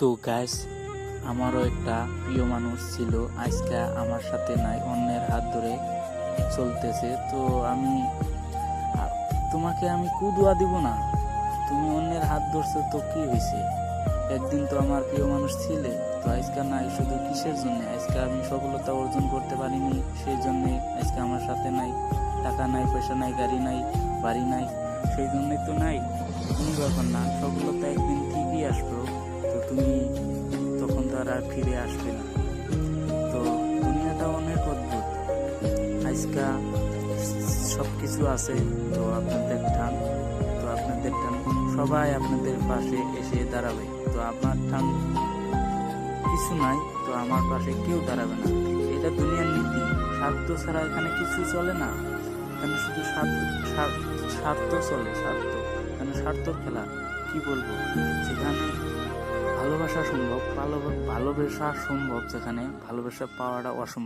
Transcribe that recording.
তো গ্যাস আমারও একটা প্রিয় মানুষ ছিল। আজকে আমার সাথে নাই, অন্যের হাত ধরে চলতেছে। তো আমি তোমাকে আমি কুদুয়া দিব না। তুমি অন্যের হাত ধরছো তো কি হয়েছে একদিন তো আমার প্রিয় মানুষ ছিলে, তো আজকে নাই শুধু কিসের জন্য? আজকে আমি সফলতা অর্জন করতে পারিনি, সেই জন্যে আজকে আমার সাথে নাই। টাকা নাই, পয়সা নাই, গাড়ি নাই, বাড়ি নাই, সেই জন্যই তো নাই। কোনো ব্যাপার না। তখন আর ফিরে আসবে না। তো দুনিয়াটা অনেক অদ্ভুত। আজকা সব কিছু আছে, তো আপনাদের টান তো আপনাদের টান সবাই আপনাদের পাশে এসে দাঁড়াবে। তো আপনার টান কিছু নাই, তো আমার পাশে কেউ দাঁড়াবে না। এটা দুনিয়ার নীতি। স্বার্থ ছাড়া এখানে কিছু চলে না। এখানে শুধু স্বার্থ, স্বার্থ- চলে, স্বার্থ। এখানে স্বার্থ খেলা, কি বলব? সেখানে ভালোবাসা সম্ভব ভালো ভালোবাসা সম্ভব যেখানে ভালোবাসা পাওয়াটা অসম্ভব।